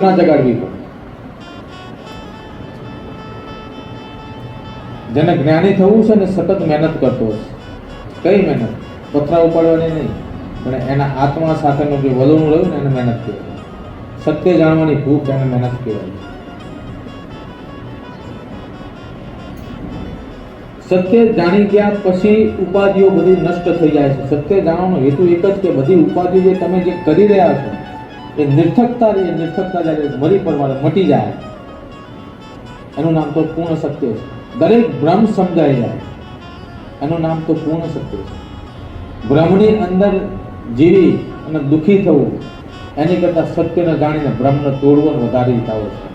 ના જગાડવી પડે. જેને જ્ઞાની થવું છે ને સતત મહેનત કરતો હશે કઈ મહેનત? પથરા ઉપાડવાની નહીં, પણ એના આત્મા સાથેનું જે વલણું રહ્યું ને એને મહેનત કહેવાય. સત્ય જાણવાની ભૂખ એને મહેનત કહેવાય. સત્ય જાણી ગયા પછી ઉપાધિઓ બધી નષ્ટ થઈ જાય છે. સત્ય જાણવાનો હેતુ એક જ કે બધી ઉપાધિઓ જે તમે જે કરી રહ્યા છો એ નિર્થકતા રહી નિર્થકતા જ્યારે મરી પડવા મટી જાય, એનું નામ તો પૂર્ણ સત્ય છે. દરેક ભ્રમ સમજાઈ જાય, એનું નામ તો પૂર્ણ સત્ય છે. ભ્રમની અંદર જીવી અને દુઃખી થવું, એની કરતાં સત્યને જાણીને ભ્રમને તોડવો વધારે હિતાવો છે.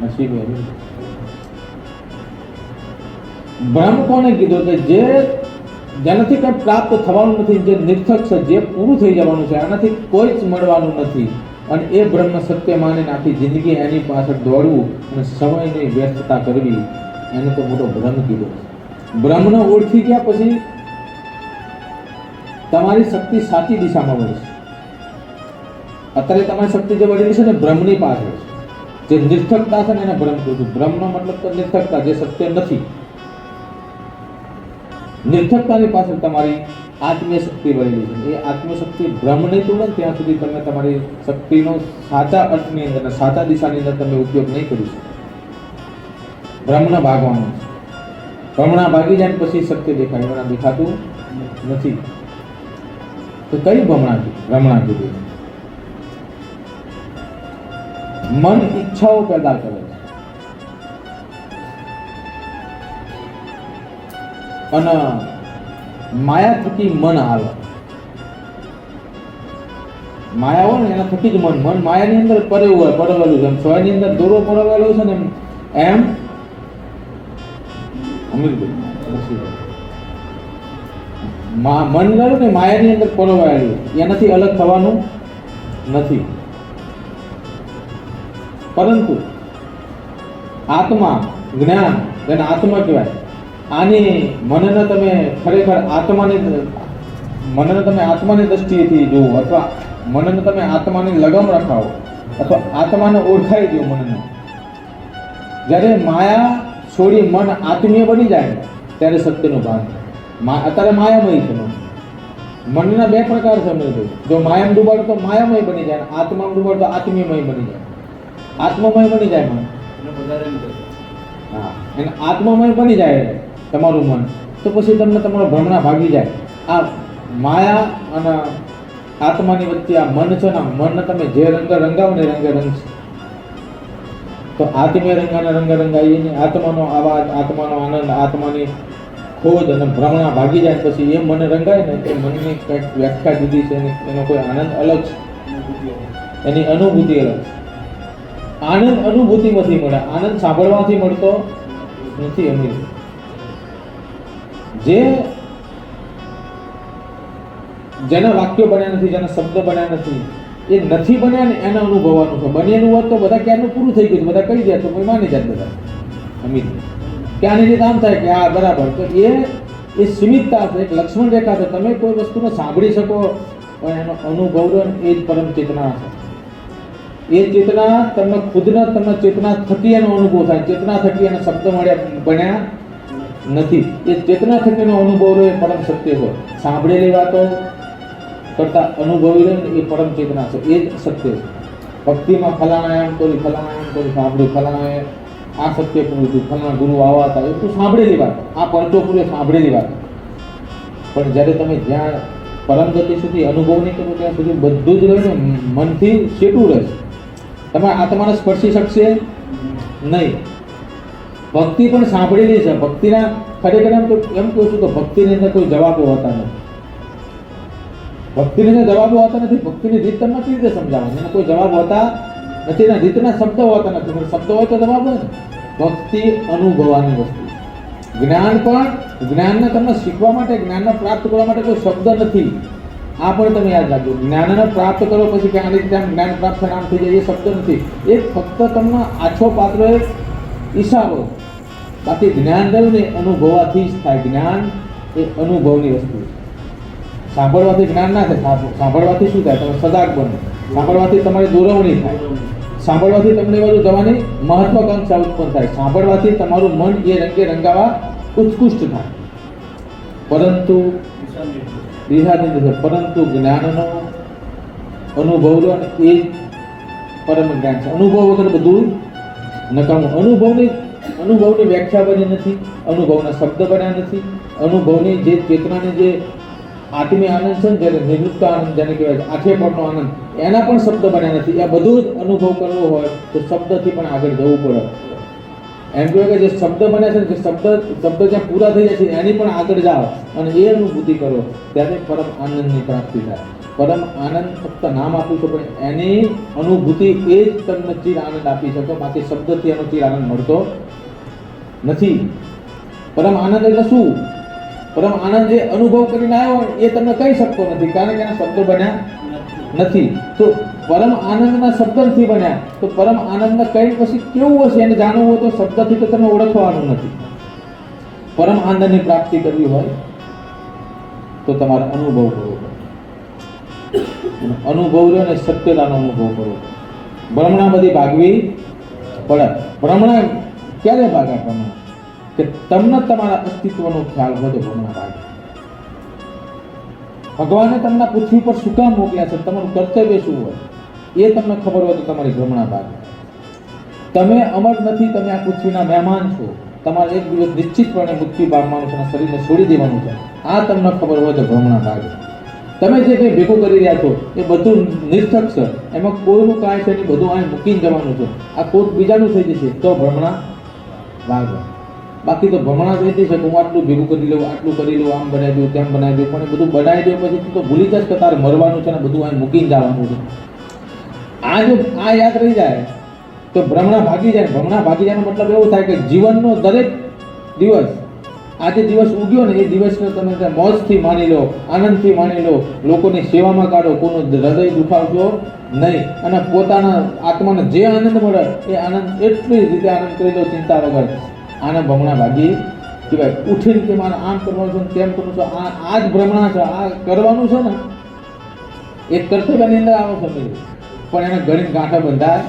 નસીબ ભ્રમ કોને કીધું કે જે જેનાથી કંઈ પ્રાપ્ત થવાનું નથી. જે નિર્થક છે, જે પૂરું થઈ જવાનું છે, આનાથી કોઈ જ મળવાનું નથી. અને એ બ્રહ્મ સત્ય માને આખી જિંદગી એની પાછળ દોડવું અને સમયની વ્યસ્તતા કરવી, એને તો મોટો ભ્રમ કીધો બ્રહ્મને ઓળખી ગયા પછી તમારી શક્તિ સાચી દિશામાં વળશે અત્યારે તમારી શક્તિ જે વળેલી છે ને, બ્રહ્મની પાછળ છે. જે નિર્થકતા છે ને, એને ભ્રમ કીધું. બ્રહ્મનો મતલબ તો નિર્થકતા જે સત્ય નથી. નિર્થકતાની પાછળ તમારી આત્મીય શક્તિ વળેલી છે એ આત્મીય શક્તિ બ્રહ્મ નહીં ને ત્યાં સુધી તમે તમારી શક્તિનો સાચા અર્થની અંદર સાચા દિશાની અંદર તમે ઉપયોગ નહીં કરી શકો. બ્રહ્મના ભાગવાનું છે. બ્રહ્મણા ભાગી જાય પછી શક્તિ દેખાય. એમના દેખાતું નથી. તો કઈ ભ્રમણા ભ્રમણા કીધી મન ઈચ્છાઓ પેદા કરે. અને માયા થકી મન હાલે. માયા હોય ને, એના થકી જ મન. મન માયાની અંદર પરેવું હોય, પડેલું છે. એમ અંદર દોરો પડેલો છે ને, એમ મન ગયું ને, માયાની અંદર પરોવાયેલું એનાથી અલગ થવાનું નથી. પરંતુ આત્મા જ્ઞાન એને આત્મા કહેવાય આની મનને તમે ખરેખર આત્માની મનને તમે આત્માની દ્રષ્ટિએથી જુઓ અથવા મનને તમે આત્માની લગમ રખાવો અથવા આત્માને ઓળખાઈ દો મનને. જ્યારે માયા છોડી મન આત્મીય બની જાય ત્યારે સત્યનું ભાન અત્યારે માયામય છે મન. મનના બે પ્રકાર છે અમીરભાઈ જો માયામાં ડૂબાડો તો માયામય બની જાય આત્મા આત્મામાં ડૂબાડો તો આત્મીયમય બની જાય. આત્મમય બની જાય મન. હા. એને આત્મમય બની જાય. તમારું મન. તો પછી તમને તમારો ભ્રમણા ભાગી જાય. આ માયા અને આત્માની વચ્ચે આ મન છે ને મન તમે જે રંગ રંગાવો ને રંગે રંગ છે. તો આત્મીય રંગાને રંગ રંગાઈએ ને, આત્માનો અવાજ આત્માનો આનંદ, આત્માની ખોજ અને ભ્રમણા ભાગી જાય પછી એ મને રંગાય ને એ મનની કંઈક વ્યાખ્યા જુદી છે એનો કોઈ આનંદ અલગ છે. એની અનુભૂતિ અલગ છે. આનંદ અનુભૂતિમાંથી મળે. આનંદ સાંભળવાથી મળતો નથી અમીર જે જેના વાક્યો બન્યા નથી, જેના શબ્દ બન્યા નથી, એ નથી બન્યા ને એને અનુભવવાનું છે. બનેલું હોત તો બધા ક્યારનું પૂરું થઈ ગયું. બધા કહી જાય તો કોઈ માની જાય બધા. અમિત, કે આની રીતે આમ થાય કે આ બરાબર. તો એ એ સીમિતતા છે, એક લક્ષ્મણ રેખા છે. તમે કોઈ વસ્તુને સાંભળી શકો, પણ એનો અનુભવ એ જ પરમ ચેતના છે. એ ચેતના તમને ખુદના, તમને ચેતના થકી એનો અનુભવ થાય. ચેતના થકી એને શબ્દ મળ્યા, બન્યા. નથી. એ ચેતના થકીનો અનુભવ રહ્યો, એ પરમ સત્ય છે. સાંભળેલી વાતો કરતા અનુભવી રહે ને એ પરમ ચેતના છે. એ જ સત્ય છે. ભક્તિમાં ફલાણા એમ કરી ફલાણા એમ કરી સાંભળ્યું ફલાણાએ આ સત્ય પૂરું થયું. ફલાણા ગુરુ આવા હતા. એ તું સાંભળેલી વાત. આ પરચો પૂરે સાંભળેલી વાત. પણ જ્યારે તમે જ્યાં પરમ ગતિ સુધી અનુભવ નહીં કરો, ત્યાં સુધી બધું જ રહે ને મનથી શેટું રહેશે. તમારા આત્માને સ્પર્શી શકશે નહીં. ભક્તિ પણ સાંભળેલી છે. ભક્તિના ખરેખર એમ તો એમ કહું છું કે ભક્તિની અંદર કોઈ જવાબો હોતા નથી. ભક્તિની અંદર જવાબો હોતા નથી, ભક્તિની રીત તમને કેવી રીતે સમજાવવાની. એના કોઈ જવાબ હોતા નથી એના રીતના શબ્દ હોતા નથી. શબ્દ હોય તો જવાબ હોય ને. ભક્તિ અનુભવવાની વસ્તુ જ્ઞાન પણ જ્ઞાનને તમને શીખવા માટે, જ્ઞાનને પ્રાપ્ત કરવા માટે કોઈ શબ્દ નથી. આ પણ તમે યાદ રાખજો. જ્ઞાનને પ્રાપ્ત કરો પછી કે આની રીતે જ્ઞાન પ્રાપ્ત થઈને થઈ જાય એ શબ્દ નથી. એ ફક્ત તમને આછો પાત્ર એક ઈશારો બાકી જ્ઞાન રહ્યું ને એ અનુભવાથી જ થાય. જ્ઞાન એ અનુભવની વસ્તુ છે. સાંભળવાથી જ્ઞાન ના થાય. સાંભ- સાંભળવાથી શું થાય? તમે સજાગ બનો. સાંભળવાથી તમારી દોરવણી થાય. સાંભળવાથી તમને બધું જવાની મહત્વાકાંક્ષા ઉત્પન્ન થાય. સાંભળવાથી તમારું મન એ રંગે રંગાવા ઉત્કૃષ્ટ થાય. પરંતુ દિશાની પરંતુ જ્ઞાનનો અનુભવનો એ પરમ જ્ઞાન છે. અનુભવ વગર બધું નકામું. અનુભવની અનુભવની વ્યાખ્યા બની નથી, અનુભવના શબ્દ બન્યા નથી, અનુભવની જે ચેતનાની જે આત્મી આનંદ છે જ્યારે નિવૃત્ત આનંદ જેને કહેવાય છે આઠે પડનો આનંદ, એના પણ શબ્દ બન્યા નથી. આ બધું જ અનુભવ કરવો હોય તો શબ્દથી પણ આગળ જવું પડે. એમ કહેવાય કે જે શબ્દ બન્યા છે જે શબ્દ શબ્દ જ્યાં પૂરા થઈ જાય છે, એની પણ આગળ જાઓ અને એ અનુભૂતિ કરો, ત્યારે પરમ આનંદની પ્રાપ્તિ થાય. પરમ આનંદ ફક્ત નામ આપું છું, પણ એની અનુભૂતિ એ જ તમને ચીર આનંદ આપી શકો, બાકી શબ્દથી એનો ચીર આનંદ મળતો નથી. પરમ આનંદ એટલે શું? પરમ આનંદ જે અનુભવ કરીને આવ્યો એ તમને કહી શકતો નથી, કારણ કે એના શબ્દો બન્યા નથી. તો પરમ આનંદના શબ્દ નથી બન્યા, તો પરમ આનંદના કઈ પછી કેવું હશે એને જાણવું હોય તો શબ્દથી તો તમે ઓળખવાનું નથી. પરમ આનંદની પ્રાપ્તિ કરવી હોય તો તમારો અનુભવ કરવો અનુભવ રહ્યો ને સત્યતાનો અનુભવ કરવો ભ્રમણા બધી ભાગવી પડે. ભ્રમણા ક્યારે ભાગા ભ્રમણા કે તમને તમારા અસ્તિત્વનો ખ્યાલ હોય તો ભ્રમણા ભાગે. ભગવાને તમને પૃથ્વી પર શું કામ મોકલ્યા છે? તમારું કર્તવ્ય શું હોય? એ તમને ખબર હોય તો તમારી ભ્રમણા ભાગે. તમે અમર નથી, તમે આ પૃથ્વીના મહેમાન છો. તમારે એક દિવસ નિશ્ચિતપણે મૃત્યુ પામવાનું છે અને શરીરને છોડી દેવાનું છે. આ તમને ખબર હોય તો ભ્રમણા ભાગે. તમે જે કંઈ ભેગું કરી રહ્યા છો, એ બધું નિર્થક છે. એમાં કોઈનું કાંઈ છે નહીં, બધું અહીં મૂકીને જવાનું છે. આ કોઈક બીજાનું થઈ જશે. તો ભ્રમણા ભાગે બાકી તો ભ્રમણા થઈ જશે હું આટલું ભેગું કરી લઉં, આટલું કરી લઉં, આમ બનાવી દઉં, તેમ બનાવી દઉં, પણ એ બધું બનાવી દઉં પછી તો ભૂલી જશ કે તારે મરવાનું છે ને બધું અહીં મૂકીને જવાનું છે. આ જો, આ યાદ રહી જાય તો ભ્રમણા ભાગી જાય. ભ્રમણા ભાગી જાયનો મતલબ એવું થાય કે જીવનનો દરેક દિવસ આજે દિવસ ઉગ્યો ને એ દિવસને તમે મોજથી માની લો, આનંદથી માની લો, લોકોની સેવામાં કાઢો, કોનું હૃદય દુખાવશો નહીં. અને પોતાના આત્માને જે આનંદ મળે, એ આનંદ એટલી રીતે આનંદ કરી લો ચિંતા વગર. આને ભ્રમણા ભાગી કહેવાય. ઉઠીને કે મારે આમ કરવાનું છે તેમ કરવું છે, આ આ જ ભ્રમણા છે, આ કરવાનું છે ને. એ કર્તવ્યની અંદર આવો સમય પણ એને ઘણી ગાંઠા બંધાય.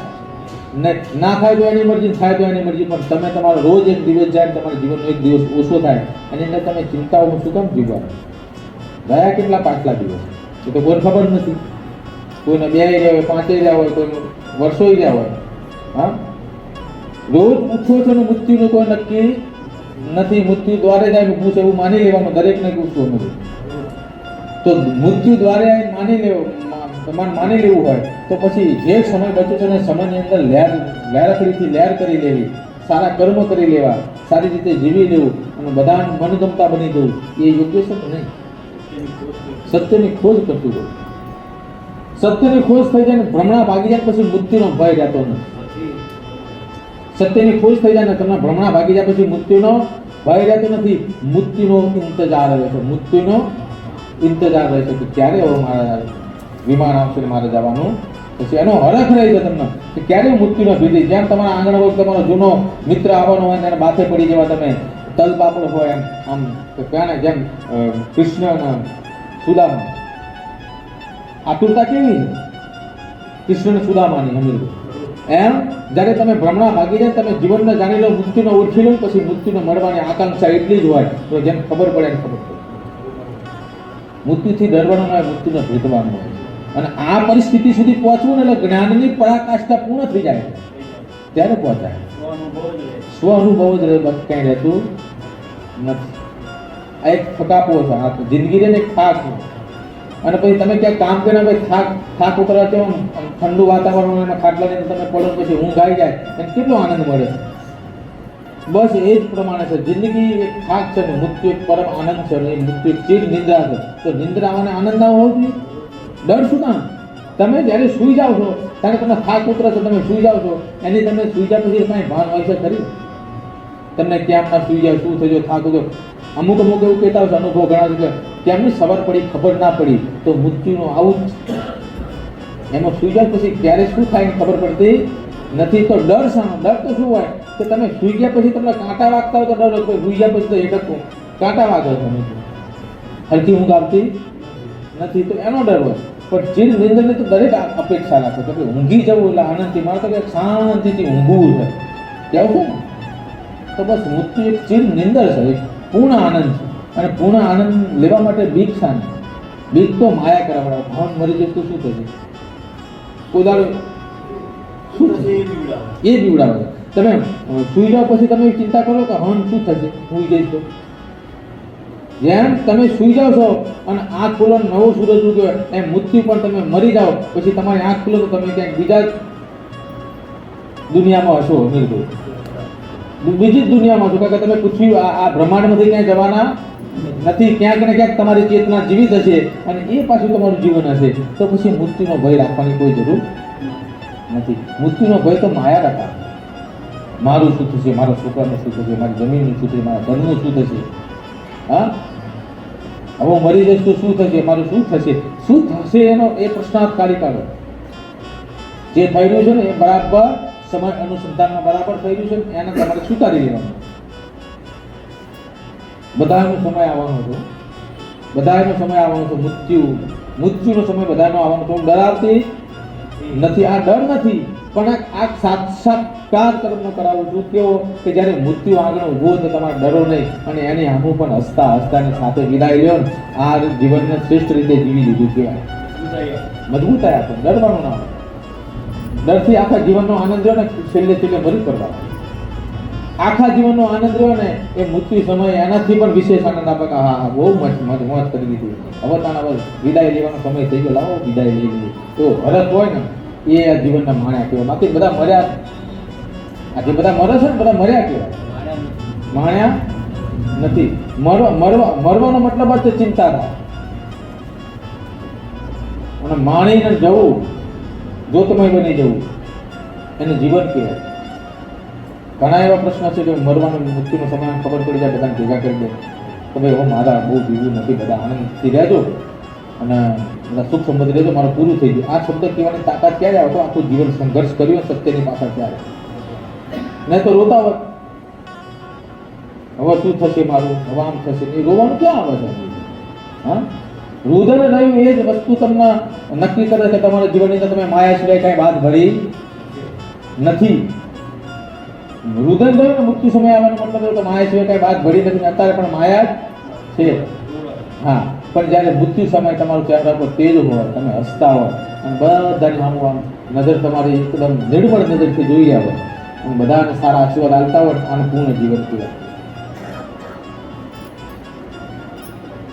ને ના થાય તો એની મરજી, થાય તો એની મરજી, પણ તમે તમારો રોજ એક દિવસ જાય તમારા જીવનનો એક દિવસ ઓછો થાય, એની અંદર તમે ચિંતાઓમાં શું કામ જીવવા ગયા કેટલા પાછલા દિવસ? એ તો કોઈ ખબર નથી. કોઈને બે રહ્યા હોય પાંચે રહ્યા હોય, કોઈને વર્ષો રહ્યા હોય. હા? રોજ પૂછો છો ને મૃત્યુનું કોઈ નક્કી નથી. મૃત્યુ દ્વારે જાય પૂછે એવું માની લેવાનું દરેકને પૂછવું નથી. તો મૃત્યુ દ્વારે માની લેવું. તમારે માની લેવું હોય, તો પછી જે સમય બચે છે સમયની અંદર લહેર લહેરખડીથી લહેર કરી લેવી, સારા કર્મ કરી લેવા, સારી રીતે જીવી લેવું અને બધા મનગમતા બની જવું, એ યોગ્ય છે કે નહીં? સત્યની ખોજ કરતું હોય. સત્યની ખોજ થઈ જાય ને ભ્રમણા ભાગી જાય પછી મૃત્યુનો ભય રહેતો નથી. સત્યની ખોજ થઈ જાય ને તમને ભ્રમણા ભાગી જાય પછી મૃત્યુનો ભય રહેતો નથી. મૃત્યુનો ઇંતજાર રહે છે મૃત્યુનો ઇંતજાર રહે છે કે ક્યારે હવે મારા વિમાન આવશે ને મારે જવાનું પછી એનો હરખ રહી છે તમને કે મૃત્યુ મૃત્યુનો ભીતિ. જેમ તમારા આંગણ હોય, તમારો જૂનો મિત્ર આવવાનો હોય એને માથે પડી જવા તમે તલ પાપડ હોય એમ, આમ તો ને જેમ કૃષ્ણ સુદામા. આતુરતા કેવી કૃષ્ણ સુદામાની હમીર એમ, જ્યારે તમે ભ્રમણા ભાગી જાય, તમે જીવનને જાણી લો, મૃત્યુને ઓળખી લો, પછી મૃત્યુને મળવાની આકાંક્ષા એટલી જ હોય, તો જેમ ખબર પડે એમ ખબર પડે. મૃત્યુથી ડરવાનું હોય, મૃત્યુને ભેદવાનું હોય. અને આ પરિસ્થિતિ સુધી પહોંચવું ને એટલે જ્ઞાનની પરાકાષ્ઠા પૂર્ણ થઈ જાય. ત્યારે પહોંચાય? સ્વ અનુભવ જ રહે કાંઈ રહેતું નથી. આ એક થકાપો છે, આ જિંદગી ને એક થાક અને પછી તમે ક્યાંક કામ કરીને ભાઈ થાક થાક ઉતરવા આમ ઠંડુ વાતાવરણ અને ખાટલા લઈને તમે પડો પછી ઊંઘ આવી જાય એને કેટલો આનંદ મળે? બસ એ જ પ્રમાણે છે, જિંદગી એક થાક છે ને, મૃત્યુ એક પરમ આનંદ છે ને મૃત્યુ એક ચીર નિંદ્રા છે. તો નિંદ્રામાં આનંદ ના હોવો જોઈએ? ડર શું કામ? તમે જ્યારે સૂઈ જાઓ છો, ત્યારે તમને થાક ઉતરો છો, તમે સૂઈ જાઓ છો, એની તમે સૂઈ જાઓ પછી કાંઈ ભાન હોય છે ખરી? તમને કેમ ના સૂઈ જાય, શું થયો, થાક ઉતરો અમુક અમુક એવું કહેતા હોય છે, અનુભવ ઘણા છે કેમની સવાર પડી ખબર ના પડી તો મૃત્યુનો આવું એમાં સૂઈ જાય પછી ક્યારે શું થાય ખબર પડતી નથી. તો ડર શાનો ડર તો શું હોય? કે તમે સૂઈ ગયા પછી તમને કાંટા વાગતા હોય તો ડર હોય સૂઈ ગયા પછી તો જ કાંટા વાગે તમે હરકી ઊંઘ આવતી નથી તો એનો ડર હોય. પણ ચીર નિંદરની તો દરેક અપેક્ષા રાખો છે કે ઊંઘી જવું એટલે આનંદથી મારે તો કે શાંતિથી ઊંઘવું છે. કેવું છે ને? તો બસ મૃત્યુ એક ચીર નિંદર છે એક પૂર્ણ આનંદ છે. અને પૂર્ણ આનંદ લેવા માટે બીક શાની બીક તો માયા કરાવડાવે ભાન મરી જશે તો શું થશે? ઉદાહરણ શું થશે? એ બીવડાવે તમે સુઈ જાઓ પછી તમે ચિંતા કરો કે હન શું થશે? સૂઈ જઈશ તો. જેમ તમે સૂઈ જાઓ છો અને આંખ ખુલો નવો સૂરજ ઉગ્યો એમ મૃત્યુ પણ તમે મરી જાઓ. પછી તમારી આંખ ખુલો તો તમે ક્યાંક બીજા દુનિયામાં હશો નિર્ભય બીજી દુનિયામાં હશો, કારણ કે તમે પૃથ્વી, આ બ્રહ્માંડમાંથી ક્યાંય જવાના નથી. ક્યાંક ને ક્યાંક તમારી ચેતના જીવિત હશે અને એ પાછું તમારું જીવન હશે. તો પછી મૃત્યુનો ભય રાખવાની કોઈ જરૂર નથી. મૃત્યુનો ભય તો માયા હતા. મારું શું થશે? મારા છોકરાનું શું થશે? મારી જમીનનું શું થશે? મારા ઘરનું શું થશે? હા? હવે મરી જઈશ તો શું થશે? મારું શું થશે? શું થશે એનો એ પ્રશ્નાર્થ કાઢી. કાઢો જે થઈ રહ્યું છે ને, એ બરાબર સમય અનુસંધાનમાં બરાબર થઈ રહ્યું છે ને, એને તમારે સ્વીકારી લેવાનું. બધાનો સમય આવવાનો હતો બધાનો સમય આવવાનો હતો મૃત્યુ. મૃત્યુનો સમય બધાનો આવવાનો હતો ડરાવતી નથી, આ ડર નથી, પણ આ- સાક્ષાત્કાર કર્મ કરાવું. છું કેવો કે જ્યારે મૃત્યુ આગળ ઊભો તો તમારે ડરો નહીં, અને એની આમું પણ હસતા હસતાની સાથે વિદાય લ્યો ને. આ જીવનને શ્રેષ્ઠ રીતે જીવી લીધું કહેવાય. મજબૂતાઈ આપે ડરવાનું ના ડરથી આખા જીવનનો આનંદ રહ્યો ને, છેલ્લે છેલ્લે મરી કરવાનો આખા જીવનનો આનંદ રહ્યો ને, એ મૃત્યુ સમય એનાથી પણ વિશેષ આનંદ આપે કે, હા હા, બહુ મજ મજ મોજ કરી દીધી. હવે હવે વિદાય લેવાનો સમય થઈ ગયો, લાવો, વિદાય લઈ લીધી તો હરત હોય ને એ આ જીવનના માણ્યા કહેવાય. બાકી બધા મર્યા આ જે બધા મરે છે ને, બધા મર્યા કહેવાય. માણ્યા નથી. મરવા મરવા મરવાનો મતલબ જ ચિંતા થાય અને માણીને જવું જોતમય બની જવું, એને જીવન કહેવાય. ઘણા એવા પ્રશ્ન છે કે મરવાનો મૃત્યુનો સમય, ખબર પડી જાય, બધાને ભેગા કરી દે. તો ભાઈ હવે મારા બહુ જીવું નથી, બધા આનંદથી રહેજો. અને બધા સુખ સંબંધ રહેજો, મારું પૂરું થઈ ગયું. આ શબ્દ કહેવાની તાકાત ક્યારે આવતો? આખું જીવન સંઘર્ષ કર્યો, સત્યની પાછળ ત્યારે. નહીં તો રોતા હોત હવે શું થશે મારું? હવે આમ થશે. એ રોવાનું ક્યાં આવે છે? હા? રુદન રહ્યું એ જ વસ્તુ તમને નક્કી કરે કે તમારા જીવનની અંદર તમે માયા સિવાય કાંઈ વાત ભરી નથી. રુદન રહ્યું ને મૃત્યુ સમય આવવાનો મતલબ માયા સિવાય કાંઈ વાત ભરી નથી અત્યારે પણ માયા છે. હા. પણ જ્યારે મૃત્યુ સમય તમારું ચહેરા પર તેજ હોય. તમે હસતા હોય અને બધાની સામું આમ નજર તમારી એકદમ નિર્મળ નજરથી જોઈ આવે. અને બધાને સારા આશીર્વાદ આપતા હોય અને પૂર્ણ જીવન કહેવાય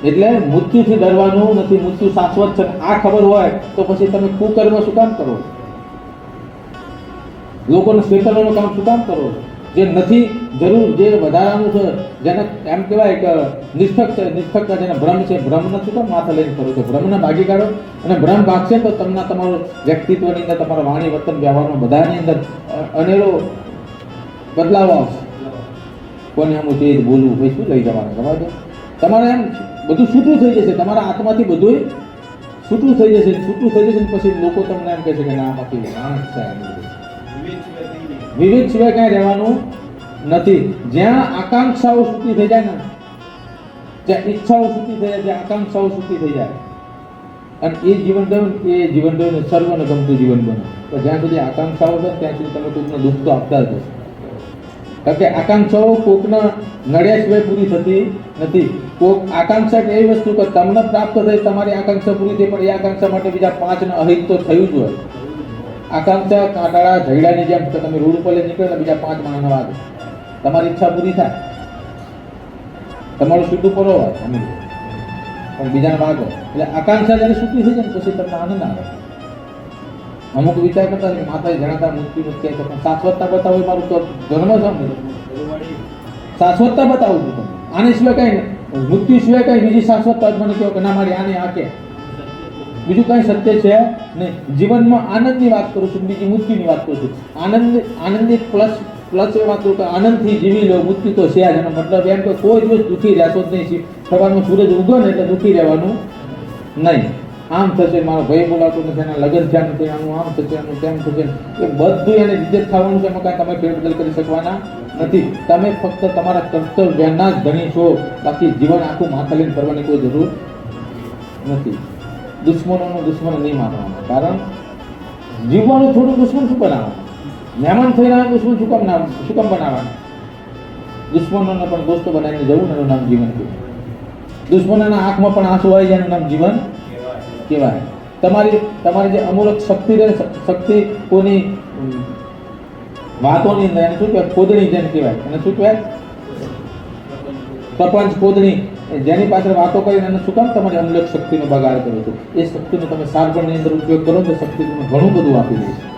એટલે મૃત્યુથી ડરવાનું નથી. મૃત્યુ શાશ્વત છે. આ ખબર હોય તો પછી તમે કુકર્મ શું કામ કરો? લોકોને સ્વીકારવાનું કામ શું કામ કરો? છો? જે નથી, જરૂર જે વધારાનું છે, જેને એમ કહેવાય કે નિષ્ફક છે નિષ્ફકતા જેને ભ્રમ છે, ભ્રમ નથી, તો માથે લઈને ફરો છો. ભ્રમને ભાગી કાઢો અને ભ્રમ ભાગશે તો તમને તમારું વ્યક્તિત્વની અંદર, તમારા વાણી, વર્તન, વ્યવહારમાં બધાની અંદર અનેરો બદલાવ આવશે. કોને આમ તેજ બોલવું ભાઈ શું લઈ જવાનું છે? તમારે એમ બધું છૂટું થઈ જશે. તમારા આત્માથી બધું છૂટું થઈ જશે છૂટું થઈ જશે પછી લોકો તમને એમ કહે છે કે ના આમાંથી વાંક છે વિવેક સિવાય કાંઈ રહેવાનું નથી. જ્યાં આકાંક્ષાઓ સૂતી થઈ જાય ને, જ્યાં ઈચ્છાઓ સૂતી થઈ જાય જ્યાં આકાંક્ષાઓ સૂતી થઈ જાય. અને એ જીવન ગયું એ જીવન ગયું ને, સર્વને ગમતું જીવન બને તો જ્યાં સુધી આકાંક્ષાઓ છે ત્યાં સુધી તમે કોઈકને દુઃખ તો આપતા જ હશો. કારણ કે આકાંક્ષાઓ કોકના નડ્યા સિવાય પૂરી થતી નથી. કોક આકાંક્ષા એટલે એવી વસ્તુ કે તમને પ્રાપ્ત થઈ, તમારી આકાંક્ષા પૂરી થઈ, પણ એ આકાંક્ષા માટે બીજા પાંચને અહિત તો થયું જ હોય. આકાંક્ષા, કાંટાળા ઝઘડાની જેમ તમે રોડ ઉપર નીકળો એટલે બીજા પાંચ માણસ વાગે તમારી ઈચ્છા પૂરી થાય. તમારું સીધું પરો હોય, અમે પણ બીજાને વાગો. એટલે આકાંક્ષા જ્યારે છૂટી થઈ જાય ને પછી તમને આનંદ આવે. અમુક વિચાર કરતા કે માતા જણાતા મૃત્યુ નથી તો શાશ્વતતા બતાવો મારું તો ધર્મ છે શાશ્વતતા બતાવું છું તમને. આની સિવાય કઈ મૃત્યુ સિવાય કઈ બીજી શાશ્વતતા મને કહો કે ના, મારી આને આ કે. બીજું કઈ સત્ય છે નહીં. જીવનમાં આનંદની વાત કરું છું, બીજી મૃત્યુની વાત કરું છું. આનંદ આનંદિત પ્લસ પ્લસ એ વાત કરું તો આનંદથી જીવી લો મૃત્યુ તો છે જ. એનો મતલબ એમ કે કોઈ દિવસ દુઃખી રહેશો જ નહીં. સવારનો સૂરજ ઉગો ને એટલે દુઃખી રહેવાનું નહીં. આમ થશે, મારો ભાઈ બોલાતો નથી, એના લગ્ન થયા નથી, આનું આમ થશે, આનું તેમ થશે. એ બધું એને વિજેત થવાનું છે, એમાં કાંઈ તમે ફેરબદલ કરી શકવાના નથી. તમે ફક્ત તમારા કર્તવ્યના જ ધણી છો. બાકી જીવન આખું માથા લઈને ફરવાની કોઈ જરૂર નથી. દુશ્મનોનો દુશ્મન નહીં માનવાનો. કારણ જીવવાનું થોડું દુશ્મન શું બનાવવાનું? મહેમાન થઈને રહ્યા દુશ્મન શું કામ નામ શું કામ બનાવવાનું? દુશ્મનોને પણ દોસ્તો બનાવીને જવું એનું નામ જીવન કહેવાય. દુશ્મનોના આંખમાં પણ આંસુ આવી જાય એનું નામ જીવન કહેવાય. તમારી તમારી જે અમૂલક શક્તિ રહે શક્તિ કોની વાતોની અંદર એને શું કહેવાય? ખોદણી જેમ કહેવાય. એને શું કહેવાય? પ્રપંચ ખોદણી. એ જેની પાછળ વાતો કરીને એને શું કામ તમારી અમલક શક્તિનો બગાડ કરો છો એ શક્તિનો તમે સારપણની અંદર ઉપયોગ કરો તો શક્તિ તમને ઘણું બધું આપી દેશે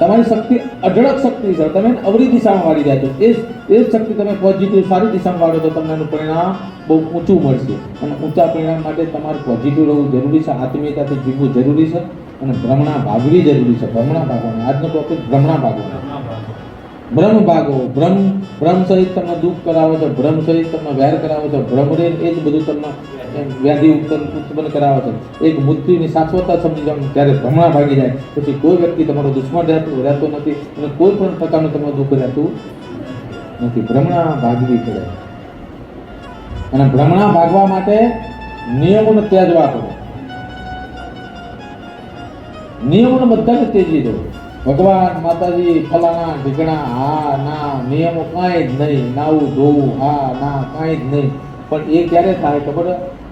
તમારી શક્તિ અઢળક શક્તિ છે. તમે અવરી દિશામાં વાળી જાય છો. એ એ શક્તિ તમે પોઝિટિવ સારી દિશામાં વાળો તો તમને એનું પરિણામ બહુ ઊંચું મળશે. અને ઊંચા પરિણામ માટે તમારે પોઝિટિવ રહેવું જરૂરી છે. આત્મીયતાથી જીવવું જરૂરી છે. અને ભ્રમણા ભાગવી જરૂરી છે. ભ્રમણા ભાગવાની આજનો ટોપિક ભ્રમણા ભાગવાનો ભ્રમ ભાગો ભ્રમ ભ્રમ સહિત તમને દુઃખ કરાવો છે ભ્રમ સહિત તમને વેર કરાવો છે ભ્રમ રે એ જ બધું તમને વ્યાધિ ઉત્પન્ન ઉત્પન્ન કરાવે છે. એક મૃત્યુની શાશ્વતતા સમજી જાવ ત્યારે ભ્રમણા ભાગી જાય. પછી કોઈ વ્યક્તિ તમારો દુશ્મન રહેતો રહેતો નથી અને કોઈ પણ પ્રકારનું તમને દુઃખ રહેતું નથી. ભ્રમણા ભાગવી પડે. અને ભ્રમણા ભાગવા માટે નિયમોને ત્યાજવા પડે. નિયમોને બધાને ત્યજી દો. ભગવાન માતાજી ફલાણા ઢીકણા હા, ના, નિયમો કાંઈ જ નહીં, નાવું ધોવું, હા, ના, કાંઈ જ નહીં. પણ એ ક્યારે થાય ખબર?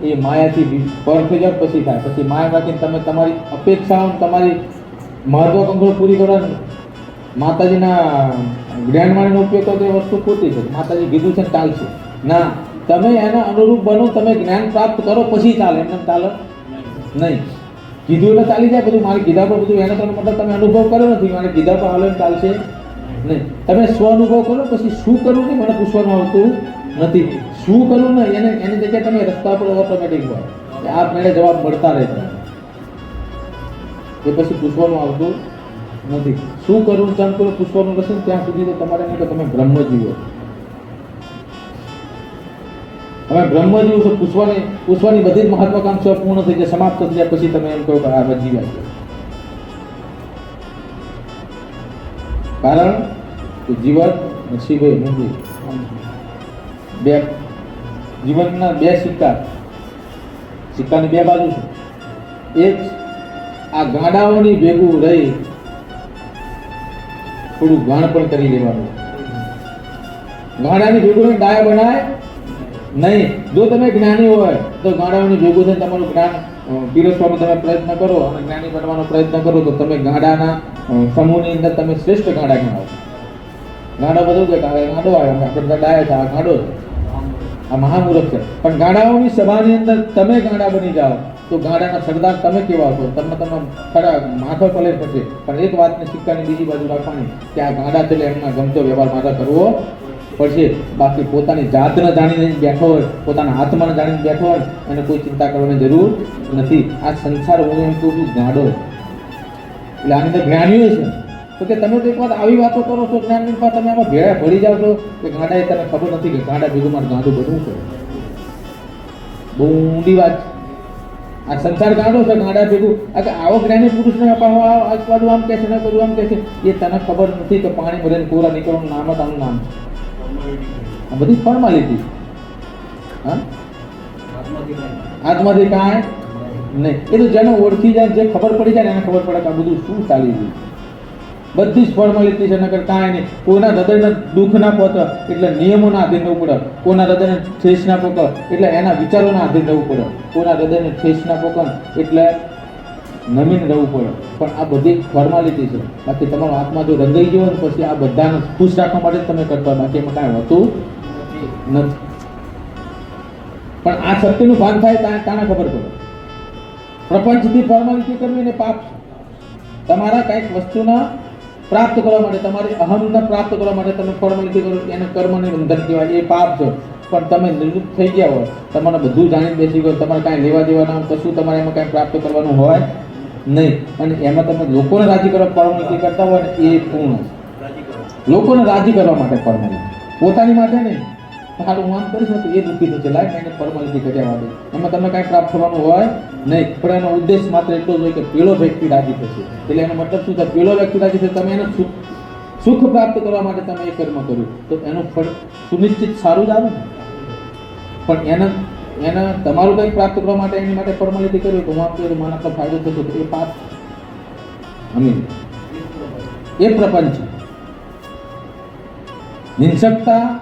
એ માયાથી પર થઈ જાય પછી થાય. પછી માયા રાખીને તમે તમારી અપેક્ષાઓ તમારી મહત્વાકાંક્ષાઓ પૂરી કરો ને માતાજીના જ્ઞાનવાણીનો ઉપયોગ કરો તો એ વસ્તુ ખોટી છે. માતાજી કીધું છે ચાલશે. ના, તમે એના અનુરૂપ બનો, તમે જ્ઞાન પ્રાપ્ત કરો, પછી ચાલે. એમને ચાલે? નહીં. કીધું એટલે ચાલી જાય બધું. મારે કીધા પર બધું એને તમે મતલબ તમે અનુભવ કર્યો નથી. મારે કીધા પર હાલો ચાલશે. નહીં. તમે સ્વ અનુભવ કરો, પછી શું કરવું કે મને પૂછવાનું આવતું નથી. શું કરવું ને એને, એની જગ્યાએ તમે રસ્તા પર ઓટોમેટિક હોય. આ મેળે જવાબ મળતા રહેતા એ પછી પૂછવાનું આવતું નથી. શું કરવું ચાલ પૂછવાનું રહેશે ત્યાં સુધી તો તમારે નહીં કે તમે બ્રહ્મ જીવો તમે બ્રહ્મ છો પૂછવાની પૂછવાની બધી જ મહત્વાકાંક્ષા પૂર્ણ થઈ જાય, સમાપ્ત થઈ જાય પછી તમે એમ કહો કે આ વાત કારણ કે જીવન નસીબે નથી બે જીવનના બે સિક્કા. સિક્કાની બે બાજુ છે. એક, આ ગાડાઓની ભેગું રહી થોડું ગાણ પણ કરી લેવાનું. ગાડાની ભેગું ડાયા બનાય નહીં, જો તમે જ્ઞાની હોય, તો ગાડાઓની ભેગું થઈને તમારું જ્ઞાન પીરસવાનો તમે પ્રયત્ન કરો અને જ્ઞાની બનવાનો પ્રયત્ન કરો તો તમે ગાડાના સમૂહની અંદર તમે શ્રેષ્ઠ ગાડા ગણાવો. ગાડો બધું કે ગાડો આવે આપણે ડાયા છે, આ ગાડો આ મહામૂર્ખ છે. પણ ગાડાઓની સભાની અંદર તમે ગાડા બની જાઓ, તો ગાડાના સરદાર તમે કેવા છો? તમને તમે ખરા માથો પલે પછી પણ એક વાતને સિક્કાની બીજી બાજુ રાખવાની કે આ ગાડા એટલે એમના ગમતો વ્યવહાર માથા કરવો પડશે. બાકી પોતાની જાતને જાણીને બેઠો હોય, પોતાના આત્માને જાણીને બેઠો હોય, એને કોઈ ચિંતા કરવાની જરૂર નથી. આ સંસાર હું એમ કહું છું ગાડો એટલે આની અંદર જ્ઞાનીઓ છે. તો કે તમે તો એક વાત આવી વાતો કરો છો જ્ઞાનની પર તમે આમાં ભેળા ભળી જાઓ છો, કે એ તને ખબર નથી કે ગાંડા ભેગું મારે ગાંડું બધું છે. બહુ ઊંડી વાત. આ સંસાર ગાંડો છે ગાંડા ભેગું. આવો જ્ઞાની પુરુષને અપાવો આ બાજુ આમ કહે ને બધું આમ કહે છે, એ તને ખબર નથી કે પાણી ભરીને કોરા નીકળવાનું નામ જ આનું નામ છે. આ બધી ફોર્માલિટી હા? કાંઈ નહીં. એ તો જેને ઓળખી જાય જે ખબર પડી જાય ને એને ખબર પડે કે આ બધું શું ચાલી રહ્યું બધી જ ફોર્માલિટી છે, નકર કાંઈ નહીં. કોઈના હૃદયને દુઃખ ના પહોંચે એટલે નિયમોના આધીન રહેવું પડે કોઈના હૃદયને ઠેસ ના પકડ એટલે એના વિચારોના આધીન રહેવું પડે કોઈના હૃદયને ઠેસ ના પકડ એટલે નમીન રહેવું પડે. પણ આ બધી ફોર્માલિટી છે. બાકી તમારો આત્મા જો રંગાઈ ગયો ને પછી આ બધાને ખુશ રાખવા માટે તમે કરતા બાકી એમાં કાંઈ હોતું નથી. પણ આ શક્તિનું ભાન થાય ત્યાં તાણે ખબર પડે. પ્રપંચથી ફોર્માલિટી કરવી ને પાપ. તમારા કંઈક વસ્તુના પ્રાપ્ત કરવા માટે, તમારી અહમને પ્રાપ્ત કરવા માટે તમે ફોર્માલિટી કરો. એને કર્મની બંધન કહેવાય. એ પાપ છે. પણ તમે નિવૃત્ત થઈ ગયા હોય, તમારે બધું જાણી બેસી ગયો તમારે કાંઈ લેવા દેવાના કશું તમારે એમાં કાંઈ પ્રાપ્ત કરવાનું હોય નહીં. અને એમાં તમે લોકોને રાજી કરવા ફોર્માલિટી કરતા હોય ને એ પૂર્ણ. લોકોને રાજી કરવા માટે ફોર્માલિટી પોતાની માટે નહીં. સારું, હું આમ કરીશ તો એ દુઃખી થશે. લાઈફ એને ફોર્માલિટી કર્યા માટે. એમાં તમે કાંઈ પ્રાપ્ત થવાનું હોય નહીં. પણ એનો ઉદ્દેશ માત્ર એટલો જ હોય કે પેલો વ્યક્તિ રાજી થશે. એટલે એનો મતલબ શું થાય પેલો વ્યક્તિ રાજી થશે, તમે એને સુખ સુખ પ્રાપ્ત કરવા માટે તમે એ કર્મ કર્યું. તો એનું ફળ સુનિશ્ચિત સારું જ આવે ને. પણ એને એના તમારું કંઈક પ્રાપ્ત કરવા માટે એની માટે ફોર્માલિટી કર્યું તો હું મને આટલો ફાયદો થતો એ પાપ અમીન. એ પ્રપંચ. હિંસકતા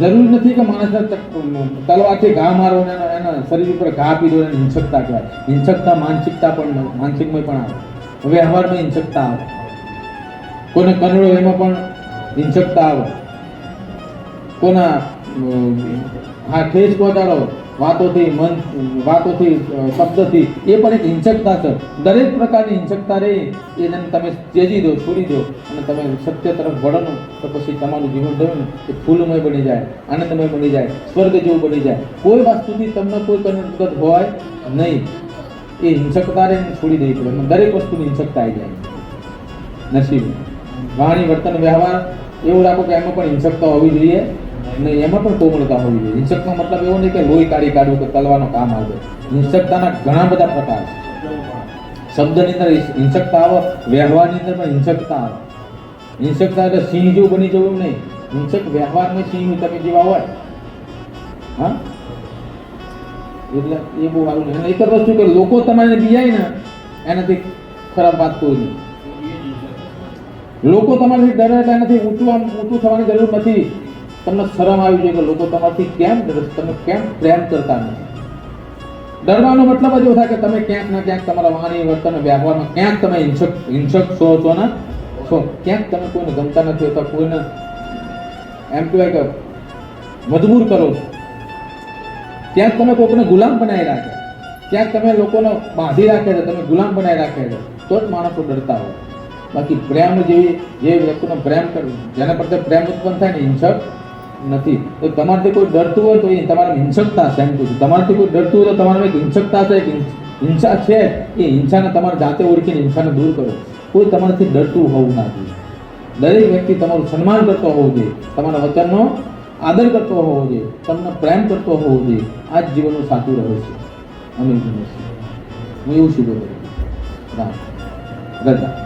જરૂરી નથી કે માણસને તલવાથી ઘા મારો ને એના શરીર ઉપર ઘા પીધો એને હિંસકતા કહેવાય. હિંસકતા માનસિકતા પણ માનસિકમય પણ આવે. વ્યવહારમાં હિંસકતા આવે. કોને કનડો એમાં પણ હિંસકતા આવે. કોના હા ઠેસ પહોંચાડો. વાતોથી મન, વાતોથી શબ્દથી, એ પણ એક હિંસકતા છે. દરેક પ્રકારની હિંસકતા રહી એને તમે ત્યજી દો, છોડી દો, અને તમે સત્ય તરફ વળો તો પછી તમારું જીવન થયું એ ફૂલમય બની જાય, આનંદમય બની જાય, સ્વર્ગ જેવું બની જાય. કોઈ વસ્તુથી તમને કોઈ કનડગત હોય નહીં. એ હિંસકતા રહે છોડી દેવી પડે. દરેક વસ્તુની હિંસકતા આવી જાય. નસીબ. વાણી, વર્તન, વ્યવહાર, એવું રાખો કે એમાં પણ હિંસકતા હોવી જોઈએ. અને એમાં પણ કોમળતા હોવી જોઈએ. હિંસકનો મતલબ એવો નહીં કે લોહી કાઢી કાઢવું કે તલવાનો કામ આવે. હિંસકતાના ઘણા બધા પ્રકાર છે. શબ્દની અંદર હિંસકતા આવે, વ્યવહારની અંદર પણ હિંસકતા આવે. હિંસકતા એટલે સિંહ જેવું બની જવું નહીં. હિંસક વ્યવહારમાં સિંહ તમે જેવા હોય. હા? એટલે એ બહુ સારું નહીં એક જ વસ્તુ કે લોકો તમારે બીજાય ને, એનાથી ખરાબ વાત કોઈ નહીં. લોકો તમારાથી ડરે એટલે એનાથી ઊંચું આમ ઊંચું થવાની જરૂર નથી. તમને શરમ આવી જોઈએ કે લોકો તમારાથી કેમ તમે કેમ પ્રેમ કરતા નથી? ડરવાનો મતલબ જ એવો થાય કે તમે ક્યાંક ના ક્યાંક તમારા વાણી, વર્તન વ્યવહારમાં ક્યાંક તમે હિંસક હિંસક છો છો ને? છો. ક્યાંક તમે કોઈને ગમતા નથી હોતા, કોઈને એમ કહેવાય કે મજબૂર કરો છો. ક્યાંક તમે કોઈકને ગુલામ બનાવી રાખે. ક્યાંક તમે લોકોને બાંધી રાખે છે, તમે ગુલામ બનાવી રાખે છે. તો જ માણસો ડરતા હોય. બાકી પ્રેમ જેવી, જે વ્યક્તિનો પ્રેમ જેના પ્રત્યે પ્રેમ ઉત્પન્ન થાય ને હિંસક નથી. તો તમારાથી કોઈ ડરતું હોય તો એ તમારી હિંસકતા છે એમ કહું છું. તમારાથી કોઈ ડરતું હોય તો તમારામાં એક હિંસકતા છે એક હિંસા છે, એ હિંસાને તમારે જાતે ઓળખીને હિંસાને દૂર કરો. કોઈ તમારાથી ડરતું હોવું ના જોઈએ. દરેક વ્યક્તિ તમારું સન્માન કરતો હોવો જોઈએ. તમારા વચનનો આદર કરતો હોવો જોઈએ. તમને પ્રેમ કરતો હોવો જોઈએ. આ જ જીવનનું સાચું રહે છે અમે હું એવું શીખો રામ. રજા.